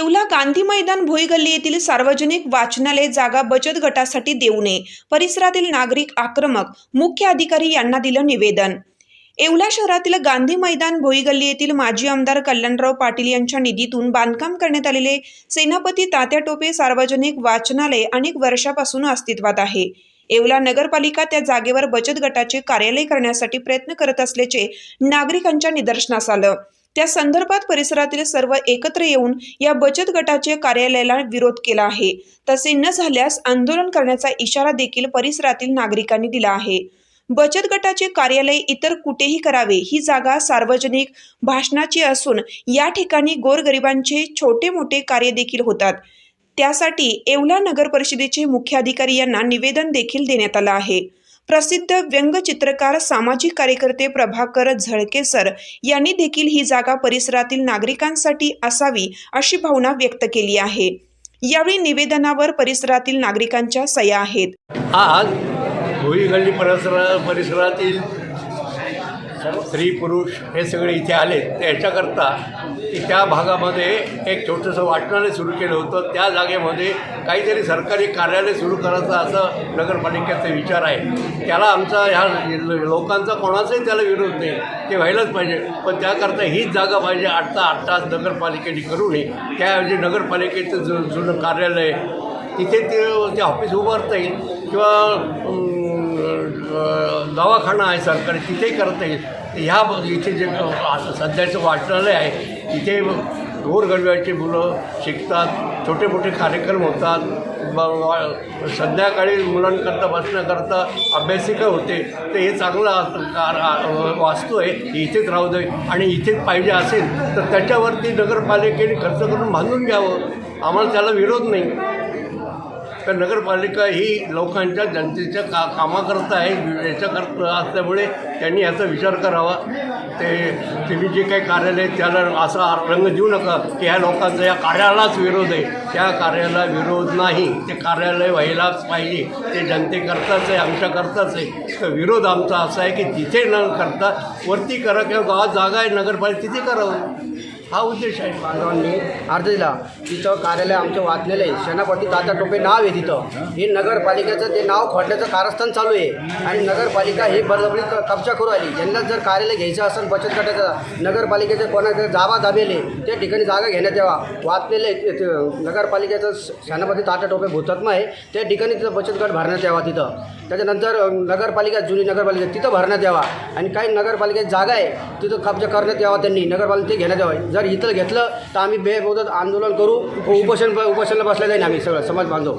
येवला गांधी मैदान भोईगल्ली येथील सार्वजनिक वाचनालय जागा बचत गटासाठी देऊ नये परिसरातील नागरिक आक्रमक. मुख्य अधिकारी यांना दिलं निवेदन. येवला शहरातील गांधी मैदान भोईगल्ली येथील माजी आमदार कल्याणराव पाटील यांच्या निधीतून बांधकाम करण्यात आलेले सेनापती तात्या टोपे सार्वजनिक वाचनालय अनेक वर्षापासून अस्तित्वात आहे. येवला नगरपालिका त्या जागेवर बचत गटाचे कार्यालय करण्यासाठी प्रयत्न करत असल्याचे नागरिकांच्या निदर्शनास आलं. त्या संदर्भात परिसरातील सर्व एकत्र येऊन या बचत गटाचे कार्यालयाला विरोध केला आहे. तसे न झाल्यास आंदोलन करण्याचा इशारा देखील परिसरातील नागरिकांनी दिला आहे. बचत गटाचे कार्यालय इतर कुठेही करावे ही जागा सार्वजनिक भाषणाची असून या ठिकाणी गोरगरिबांचे छोटे मोठे कार्य देखील होतात. त्यासाठी येवला नगर परिषदेचे मुख्याधिकारी यांना निवेदन देखील देण्यात आलं आहे. प्रसिद्ध व्यंगचित्रकार सामाजिक कार्यकर्ते प्रभाकर झळके सर यांनी देखील ही जागा परिसरातील नागरिकांसाठी असावी अशी भावना व्यक्त केली आहे. यावेळी निवेदनावर परिसरातील नागरिकांच्या सह्या आहेत. आज भोई गल्ली परिसरा परिसरातील स्त्री पुरुष हे सगळे इथे आले. त्याच्याकरता की त्या भागामध्ये एक छोटंसं वाचनालय सुरू केलं होतं. त्या जागेमध्ये काहीतरी सरकारी कार्यालय सुरू करायचं असं नगरपालिकेचा विचार आहे. त्याला आमचा ह्या लोकांचा कोणाचाही त्याला विरोध नाही. ते व्हायलाच पाहिजे. पण त्याकरता हीच जागा पाहिजे. आठ तास आठ तास नगरपालिकेने करू नये त्याऐवजी नगरपालिकेचं जु जुनं कार्यालय तिथे ते ते ऑफिस उभारता येईल. किंवा दवाखाना आहे सरकारी तिथेही करता येईल ह्या इथे जे असं सध्याचं वाचनालय आहे तिथे गोरगरब्याची मुलं शिकतात छोटे मोठे कार्यक्रम होतात. ब- संध्याकाळी मुलांकरता बसण्याकरता अभ्यासिका होते. तर हे चांगलं कार- वास्तू आहे इथेच राहू दे. आणि इथेच पाहिजे असेल तर त्याच्यावरती नगरपालिकेने खर्च करून बांधून घ्यावं. आम्हाला त्याला विरोध नाही. तर नगरपालिका ही लोकांच्या जनतेच्या का कामाकरता आहे याच्याकरता असल्यामुळे त्यांनी याचा विचार करावा. ते तुम्ही जे काही कार्यालय त्याला असा रंग देऊ नका की ह्या लोकांचा या कार्यालाच विरोध आहे. त्या कार्याला विरोध नाही. ते कार्यालय व्हायलाच पाहिजे. ते जनतेकरताच आहे आमच्याकरताच आहे. तर विरोध आमचा असा आहे की तिथे न करता वरती करा किंवा गावात जागा आहे नगरपालिका तिथे करावं. हा उद्देश आहे. बांधवांनी अर्ज दिला तिथं कार्यालय आमचं वाचलेलं आहे. सेनापती तात्या टोपे नाव आहे तिथं. हे नगरपालिकेचं ते नाव खोडण्याचं कारस्थान चालू आहे. आणि नगरपालिका हे बळजबरी कब्जा करू आली. ज्यांना जर कार्यालय घ्यायचं असेल बचत गटाचं नगरपालिकेचे कोणाकडे जागा दाबेले त्या ठिकाणी जागा घेण्यात यावा. वाचलेले नगरपालिकेचं सेनापती तात्या टोपे भूतत्म आहे. त्या ठिकाणी तिथं बचत गट भरण्यात यावा तिथं. त्याच्यानंतर नगरपालिका जुनी नगरपालिका तिथं भरण्यात यावा. आणि काही नगरपालिकेत जागा आहे तिथं कब्जा करण्यात यावा त्यांनी. नगरपालिका ते घेण्यात यावं. जर इथं घेतलं तर आम्ही बेमुदत आंदोलन करू. उपोषण उपोषणाला बसल्या जाईल आम्ही सगळं समाज बांधव.